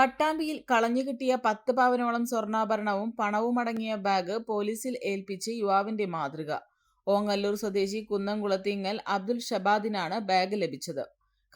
പട്ടാമ്പിയിൽ കളഞ്ഞുകിട്ടിയ പത്ത് പവനോളം സ്വർണാഭരണവും പണവും അടങ്ങിയ ബാഗ് പോലീസിൽ ഏൽപ്പിച്ച് യുവാവിന്റെ മാതൃക. ഓങ്ങല്ലൂർ സ്വദേശി കുന്നംകുളത്തിങ്ങൽ അബ്ദുൽ ഷബാദിനാണ് ബാഗ് ലഭിച്ചത്.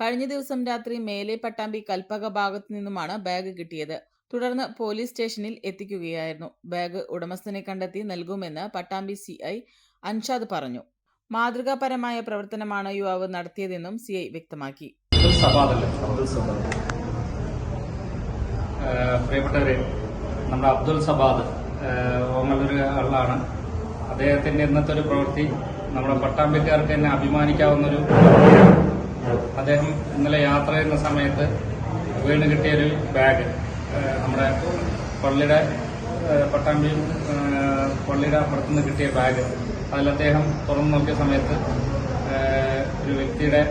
കഴിഞ്ഞ ദിവസം രാത്രി മേലെ പട്ടാമ്പി കൽപ്പക ഭാഗത്തു നിന്നുമാണ് ബാഗ് കിട്ടിയത്. തുടർന്ന് പോലീസ് സ്റ്റേഷനിൽ എത്തിക്കുകയായിരുന്നു. ബാഗ് ഉടമസ്ഥനെ കണ്ടെത്തി നൽകുമെന്ന് പട്ടാമ്പി സി ഐ അൻഷാദ് പറഞ്ഞു. മാതൃകാപരമായ പ്രവർത്തനമാണ് യുവാവ് നടത്തിയതെന്നും സി ഐ വ്യക്തമാക്കി അബ്ദുൽ സബാദല്ലേ അബ്ദുൽ സബാദ് ഏഹ് പ്രിയപ്പെട്ടവരെ നമ്മുടെ അബ്ദുൽ സബാദ് ഓമല്ലൂർ ആളാണ്. അദ്ദേഹത്തിന്റെ ഇന്നത്തെ ഒരു പ്രവൃത്തി നമ്മുടെ പട്ടാമ്പിക്കാർക്ക് തന്നെ അഭിമാനിക്കാവുന്ന ഒരു അദ്ദേഹം ഇന്നലെ യാത്ര ചെയ്യുന്ന സമയത്ത് വീണ് കിട്ടിയൊരു ബാഗ് നമ്മുടെ പള്ളിയുടെ പട്ടാമ്പി പള്ളിയുടെ അപ്പുറത്തുനിന്ന് കിട്ടിയ ബാഗ് അതിൽ അദ്ദേഹം തുറന്നു നോക്കിയ സമയത്ത് ഒരു വ്യക്തിയുടെ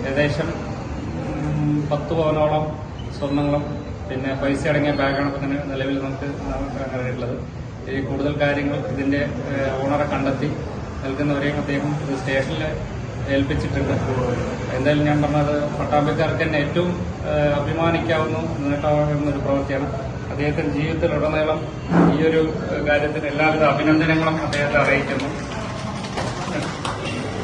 ഏകദേശം പത്ത് പവനോളം സ്വർണങ്ങളും പിന്നെ പൈസ അടങ്ങിയ ബാഗാണ് ഇപ്പം തന്നെ നിലവിൽ നമുക്ക് കണ്ടിട്ടുള്ളത് ഈ കൂടുതൽ കാര്യങ്ങൾ ഇതിന്റെ ഓണറെ കണ്ടെത്തി നൽകുന്നവരെയും അദ്ദേഹം സ്റ്റേഷനിൽ ഏൽപ്പിച്ചിട്ടുണ്ട്. എന്തായാലും ഞാൻ പറഞ്ഞത് പട്ടാമ്പിക്കാർക്ക് തന്നെ ഏറ്റവും അഭിമാനിക്കാവുന്ന നേട്ടമാകുന്ന ഒരു പ്രവൃത്തിയാണ്. അദ്ദേഹത്തിന്റെ ജീവിതത്തിലുടനീളം ഈ ഒരു കാര്യത്തിന് എല്ലാവിധ അഭിനന്ദനങ്ങളും അദ്ദേഹത്തെ അറിയിക്കുന്നു.